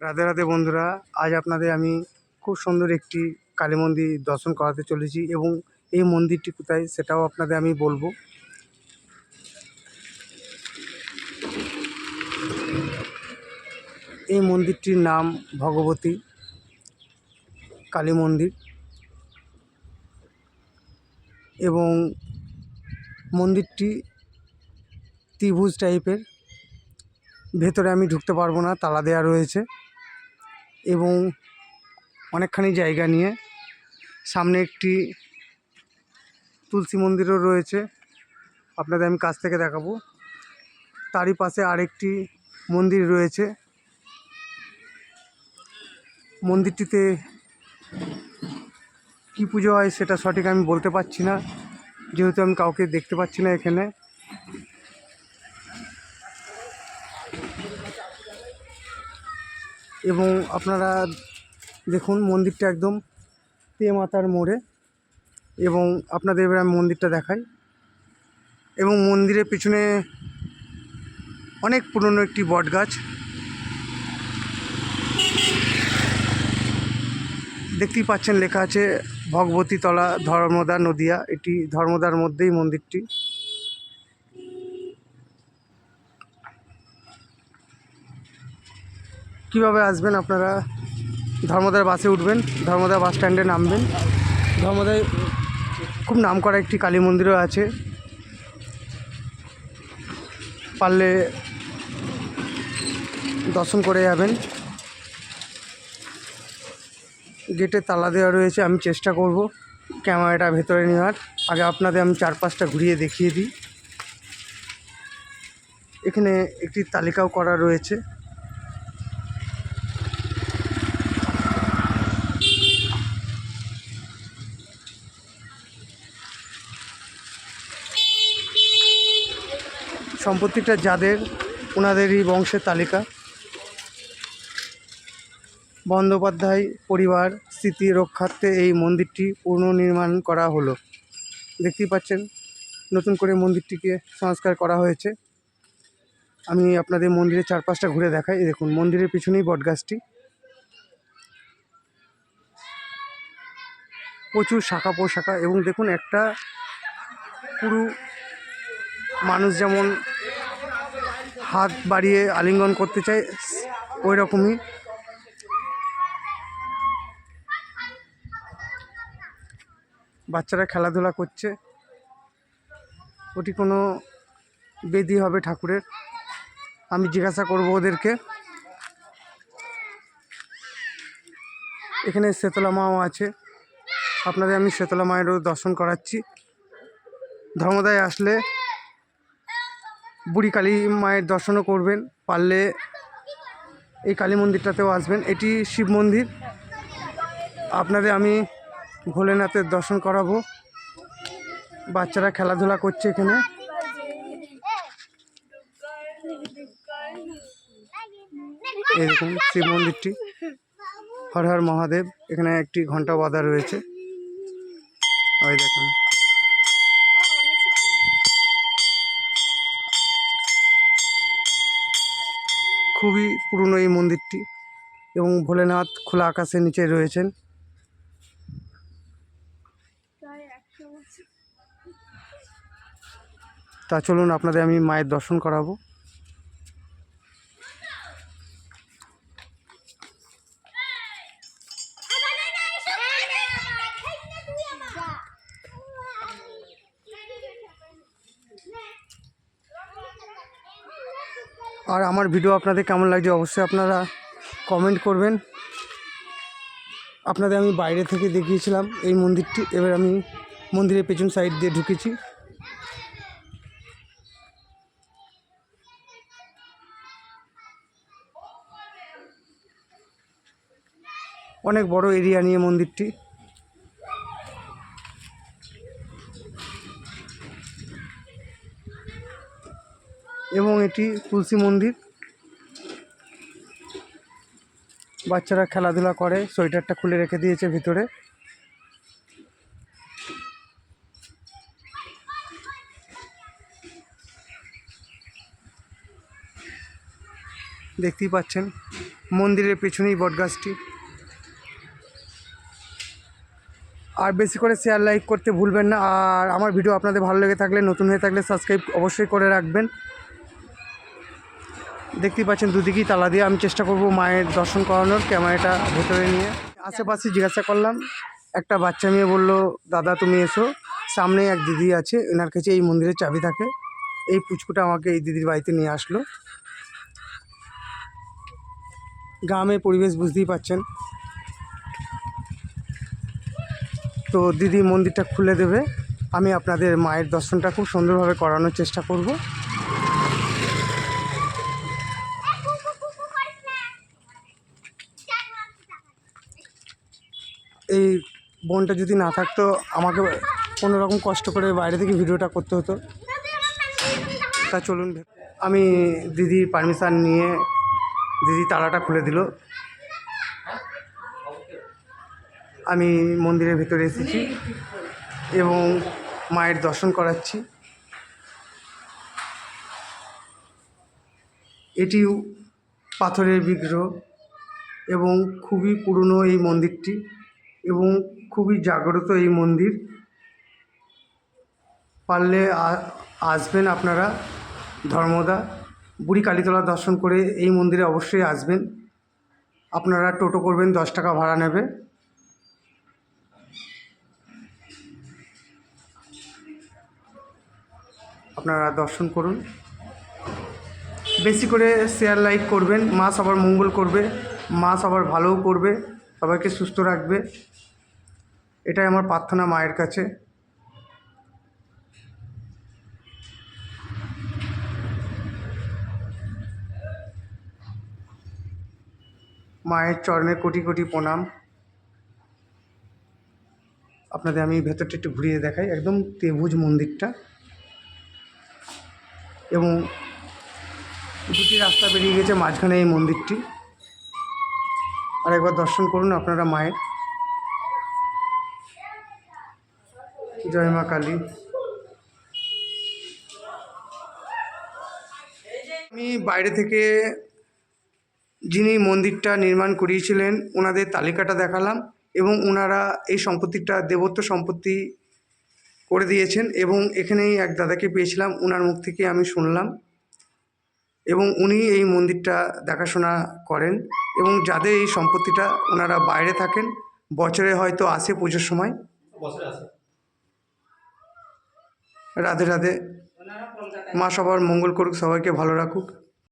রাধে রাধে বন্ধুরা, আজ আপনাদের আমি খুব সুন্দর একটি কালী মন্দির দর্শন করাতে চলেছি এবং এই মন্দিরটি কোথায় সেটাও আপনাদের আমি বলব। এই মন্দিরটির নাম ভগবতী কালী মন্দির এবং মন্দিরটি ত্রিভুজ টাইপের ভেতরে আমি ঢুকতে পারব না, তালা দেওয়া রয়েছে। এবং অনেকখানি জায়গা নিয়ে সামনে একটি তুলসী মন্দিরও রয়েছে। আপনাদের আমি কাছ থেকে দেখাবো। তারই পাশে আরেকটি মন্দির রয়েছে। মন্দিরটিতে কী পুজো হয় সেটা সঠিক আমি বলতে পারছি না। যেহেতু আমি কাউকে দেখতে পাচ্ছি না এখানে। এবং আপনারা দেখুন মন্দিরটা একদম তে মাতার মোড়ে এবং আপনাদের এবার আমি মন্দিরটা দেখাই। এবং মন্দিরের পিছনে অনেক পুরনো একটি বট গাছ দেখতেই পাচ্ছেন লেখা আছে ভগবতী তলা ধর্মদা নদিয়া, এটি ধর্মদার মধ্যেই মন্দিরটি। কীভাবে আসবেন আপনারা? ধর্মদার বাসে উঠবেন ধর্মদা বাস স্ট্যান্ডে নামবেন। ধর্মদায় খুব নাম করা একটি কালী মন্দিরও আছে। পারলে দর্শন করে যাবেন। গেটে তালা দেওয়া রয়েছে, আমি চেষ্টা করব ক্যামেরাটা ভেতরে নেওয়ার। আগে আপনাদের আমি চারপাশটা ঘুরিয়ে দেখিয়ে দিই। এখানে একটি তালিকাও করা রয়েছে। সম্পত্তিটা যাদের, ওনাদেরই বংশের তালিকা। বন্দ্যোপাধ্যায় পরিবার স্মৃতি রক্ষার্থে এই মন্দিরটি পুনর্নির্মাণ করা হলো। দেখতেই পাচ্ছেন, নতুন করে মন্দিরটিকে সংস্কার করা হয়েছে। আমি আপনাদের মন্দিরের চারপাশটা ঘুরে দেখাই। দেখুন, মন্দিরের পিছনেই বটগাছটি। প্রচুর শাখা পোশাখা এবং দেখুন একটা পুরো মানুষ যেমন হাত বাড়িয়ে আলিঙ্গন করতে চায় ওই রকমই। বাচ্চারা খেলাধুলা করছে। ওটি কোনো বেদি হবে ঠাকুরের। আমি জিজ্ঞাসা করব ওদেরকে। এখানে শেতলা মাও আছে। আপনাদের আমি শেতলা মায়েরও দর্শন করাচ্ছি। ধর্মদায় আসলে বুড়ি কালী মায়ের দর্শনও করবেন, পারলে এই কালী মন্দিরটাতেও আসবেন। এটি শিব মন্দির। আপনাদের আমি ভোলেনাথের দর্শন করাবো। বাচ্চারা খেলাধুলা করছে এখানে। এই শিব মন্দিরটি। হর হর মহাদেব। এখানে একটি ঘণ্টা বাঁধা রয়েছে। ওই দেখুন। খুবই পুরনো এই মন্দিরটি এবং ভোলেনাথ খোলা আকাশের নিচে রয়েছেন। তা চলুন আপনাদের আমি মায়ের দর্শন করাবো। আর আমার ভিডিও আপনাদের কেমন লাগছে অবশ্যই আপনারা কমেন্ট করবেন। আপনাদের আমি বাইরে থেকে দেখিয়েছিলাম এই মন্দিরটি, এবার আমি মন্দিরের পেছন সাইড দিয়ে ঢুকেছি। অনেক বড় এরিয়া নিয়ে মন্দিরটি। এটি তুলসী মন্দির। বাচ্চারা খেলাধুলা করে, সোয়েটারটা খুলে রেখে দিয়েছে ভিতরে। দেখতেই পাচ্ছেন, মন্দিরের পেছনেই বটগাছটি। আর বেশি করে শেয়ার লাইক করতে ভুলবেন না। আর আমার ভিডিও আপনাদের ভালো লেগে থাকলে, নতুন হয়ে থাকলে সাবস্ক্রাইব অবশ্যই করে রাখবেন। দেখতেই পাচ্ছেন দুদিকেই তালা দিয়ে আমি চেষ্টা করব মায়ের দর্শন করানোর ক্যামেরাটা ভেতরে নিয়ে। আশেপাশে জিজ্ঞাসা করলাম, একটা বাচ্চা মেয়ে বলল, দাদা, তুমি এসো সামনে এক দিদি আছে, এনার কাছে এই মন্দিরের চাবি থাকে। এই পুচকুটা আমাকে এই দিদির বাড়িতে নিয়ে আসলো। গ্রামের পরিবেশ বুঝতেই পাচ্ছেন। তো দিদি মন্দিরটা খুলে দেবে। আমি আপনাদের মায়ের দর্শনটা খুব সুন্দরভাবে করানোর চেষ্টা করব। এই বোনটা যদি না থাকতো, আমাকে কোনো রকম কষ্ট করে বাইরে থেকে ভিডিওটা করতে হতো। তা চলুন আমি দিদির পারমিশান নিয়ে দিদি তালাটা খুলে দিল। আমি মন্দিরের ভেতরে এসেছি এবং মায়ের দর্শন করাচ্ছি। এটিও পাথরের বিগ্রহ এবং খুবই পুরনো এই মন্দিরটি। এবং খুবই জাগ্রত এই মন্দির। পারলে আসবেন আপনারা ধর্মদা। বুড়ি কালীতলা দর্শন করে এই মন্দিরে অবশ্যই আসবেন। আপনারা টোটো করবেন, দশ টাকা ভাড়া নেবে। আপনারা দর্শন করুন। বেশি করে শেয়ার লাইক করবেন মা সবার মঙ্গল করবে মা সবার ভালোও করবে। সবাইকে সুস্থ রাখবে। এটাই আমার প্রার্থনা মায়ের কাছে। মায়ের চরণে কোটি কোটি প্রণাম। আপনাদের আমি ভেতরটা একটু ঘুরিয়ে দেখাই, একদম ত্রিভুজ মন্দিরটা। এবং দুটি রাস্তা বেরিয়ে গেছে, মাঝখানে এই মন্দিরটি। আর একবার দর্শন করুন আপনারা মায়ের। জয় মা কালী। আমি বাইরে থেকে যিনি মন্দিরটা নির্মাণ করিয়েছিলেন ওনাদের তালিকাটা দেখালাম এবং ওনারা এই সম্পত্তিটা দেবত্ব সম্পত্তি করে দিয়েছেন এবং এখানেই এক দাদাকে পেয়েছিলাম ওনার মুখ থেকে আমি শুনলাম। এবং উনি এই মন্দিরটা দেখাশোনা করেন এবং যাদের এই সম্পত্তিটা ওনারা বাইরে থাকেন বছরে হয়তো আসে পুজোর সময়। রাধে রাধে। মা সবার মঙ্গল করুক সবাইকে ভালো রাখুক।